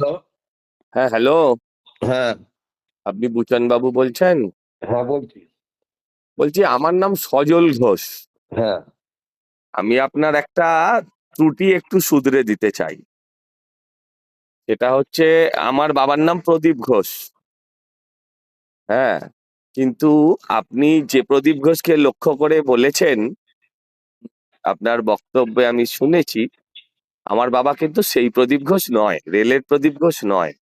Hello হ্যাঁ hello. হ্যাঁ। আপনি বুচন বাবু বলছেন? হ্যাঁ বলছি। বলছি আমার নাম সজল ঘোষ। হ্যাঁ। আমি আপনার একটা ত্রুটি একটু শুধরে দিতে চাই। সেটা হচ্ছে আমার বাবার নাম প্রদীপ ঘোষ। হ্যাঁ কিন্তু আপনি যে প্রদীপ ঘোষকে লক্ষ্য করে বলেছেন আপনার বক্তব্যে আমি শুনেছি আমার বাবা কিন্তু সেই প্রদীপ ঘোষ নয় রেলের প্রদীপ ঘোষ নয়।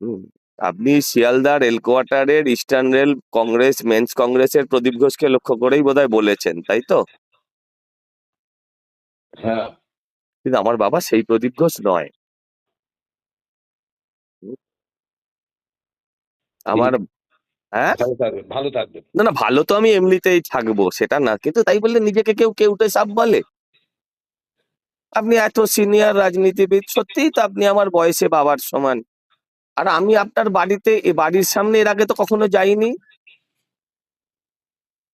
হুম, আপনি শিয়ালদা রেল কোয়ার্টারের ইস্টার্ন রেল কংগ্রেস মেন্স কংগ্রেসের প্রদীপ ঘোষকে লক্ষ্য করেই বোধহয় বলেছেন তাই তো? হ্যাঁ। কিন্তু আমার বাবা সেই প্রদীপ ঘোষ নয়। আমার হ্যাঁ? ভালো থাকবে না না ভালো তো আমি এমনিতেই থাকব সেটা না কিন্তু তাই বললে নিজেকে কেউ কেউটে সাপ বলে। আপনি এত সিনিয়র রাজনীতিবিদ সত্যিই তো আপনি আমার বয়সে বাবার সমান। আর আমি আপনার বাড়িতে এ বাড়ির সামনে এর আগে তো কখনো যাইনি।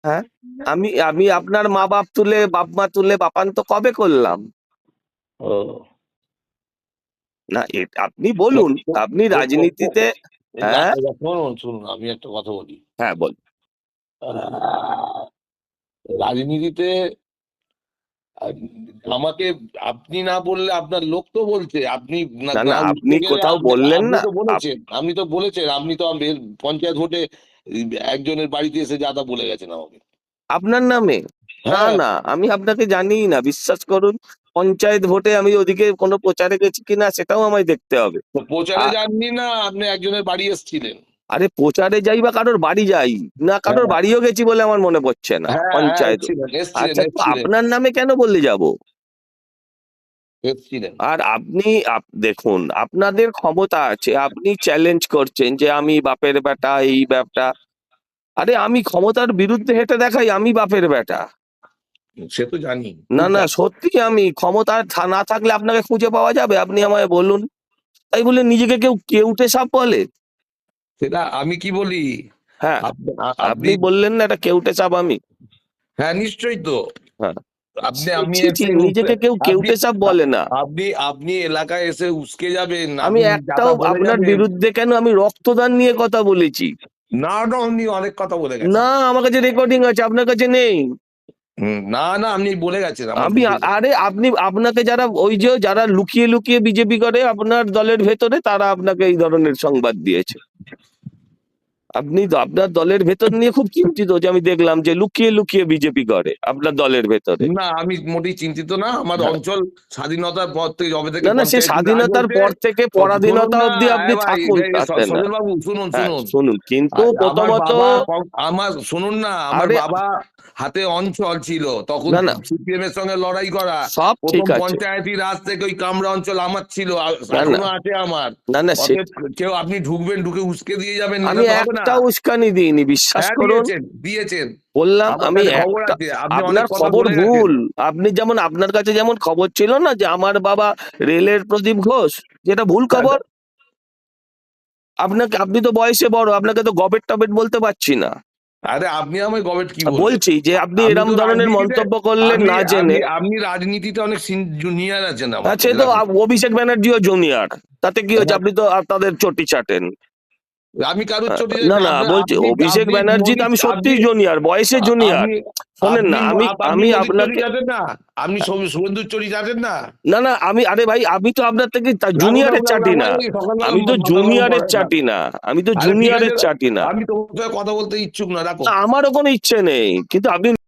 হ্যাঁ? আমি আমি আপনার মা বাপ তুলে বাপ মা তুলে বাপান তো কবে করলাম? ও। না আপনি বলুন আপনি রাজনীতিতে হ্যাঁ? না, শুনুন শুনুন আমি একটা কথা বলি। হ্যাঁ বল। রাজনীতিতে আমাকে আপনি না বললে আপনার লোক তো বলছে আপনি না, আপনি কোথাও বললেন না। আপনি তো বলেছেন আপনি তো পঞ্চায়েত ভোটে একজনের বাড়িতে এসে যা তা বলে গেছেন আমাকে। আপনার নামে? না হ্যাঁ। না আমি আপনাকে জানিই না বিশ্বাস করুন পঞ্চায়েত ভোটে আমি ওদিকে কোনো প্রচারে গেছি কিনা সেটাও আমায় দেখতে হবে। প্রচারে যাননি না আপনি একজনের বাড়ি এসেছিলেন। আরে প্রচারে যাই বা কারোর বাড়ি যাই না কারোর হ্যাঁ। বাড়িও গেছি বলে আমার মনে পড়ছে না হ্যাঁ পঞ্চায়েত। আচ্ছা আপনার নামে কেন বললে যাব? আর আপনি দেখুন আপনাদের ক্ষমতা আছে আপনি চ্যালেঞ্জ করছেন যে আমি বাপের বেটা এই ব্যাপটা আরে আমি ক্ষমতার বিরুদ্ধে হেঁটে দেখাই আমি বাপের বেটা। সে তো জানি। না না সত্যি আমি ক্ষমতা না থাকলে আপনাকে খুঁজে পাওয়া যাবে আপনি আমায় বলুন। তাই বলে নিজেকে কেউ কেউটে সাপ বলে? সেটা আমি কি বলি? হ্যাঁ আপনি বললেন না এটা কেউটে চাপ আমি। হ্যাঁ নিশ্চয়ই তো। হ্যাঁ। আপনি আমি নিজেকে কেউ কেউটে সাপ বলে না। আপনি আপনি এলাকায় এসে উস্কে যাবেন আমি একটাও আপনার বিরুদ্ধে কেন আমি রক্তদান নিয়ে কথা বলেছি? না না উনি অনেক কথা বলে গেছেন। না আমার কাছে রেকর্ডিং আছে আপনার কাছে নেই। না না আপনি বলে গেছেন আমি আরে আপনি আপনাকে যারা ওই যে যারা লুকিয়ে লুকিয়ে বিজেপি করে আপনার দলের ভেতরে তারা আপনাকে এই ধরনের সংবাদ দিয়েছে। আপনি আপনার দলের ভেতর নিয়ে খুব চিন্তিত যে আমি দেখলাম যে লুকিয়ে লুকিয়ে বিজেপি করে আপনার দলের ভেতরে। না আমি মোটেই চিন্তিত না। আমার অঞ্চল স্বাধীনতার পর থেকে যবে থেকে না না সে স্বাধীনতার পর থেকে পরাধীনতা না, অব্দি আপনি থাকুন বাবু শুনুন হ্যাঁ, শুনুন। শুনুন কিন্তু প্রথমত আমার শুনুন না আমার বাবা হাতে অঞ্চল ছিল তখন। সিপিএম এর সঙ্গে লড়াই করা। সব ঠিক আছে। পঞ্চায়েতি রাজ থেকে ওই কামরা অঞ্চল আমার ছিল। এখনও আছে আমার। না না কেউ আপনি ঢুকবেন ঢুকে উস্কে দিয়ে যাবেন না। একটা উস্কানি দিইনি বিশ্বাস হ্যাঁ, করুন। দিয়েছেন বললাম আমি আপনার খবর ভুল। আপনি যেমন আপনার কাছে যেমন খবর ছিল না যে আমার বাবা রেলের প্রদীপ ঘোষ যেটা ভুল খবর? আপনাকে আপনি তো বয়সে বড় আপনাকে তো গবেট টবেট বলতে পারছি না। আরে আপনি আমায় গবেট কি বলছি যে আপনি এরম ধরনের মন্তব্য করলেন না জেনে আপনি- আপনি রাজনীতিতে অনেক জুনিয়র আছেন আচ্ছা তো অভিষেক ব্যানার্জিও জুনিয়র তাতে কি হচ্ছে আপনি তো তাদের চটি চাটেন। আমি কারোর চোটে না না বলছি অভিষেক ব্যানার্জি তো আমি সত্যিই জুনিয়র বয়সে জুনিয়র। শোনেন না, আমি- আমি আপনাকে- না। আপনি শুভেন্দুর চুরি জানেন না। না না আমি আরে ভাই আমি তো আপনার থেকে জুনিয়রের চাটি না। আমি তো জুনিয়রের চাটি না। আমি তো জুনিয়রের চাটি না। আমি তো কথা বলতে ইচ্ছুক না রাখো। আমারও কোনো ইচ্ছে নেই। কিন্তু আপনি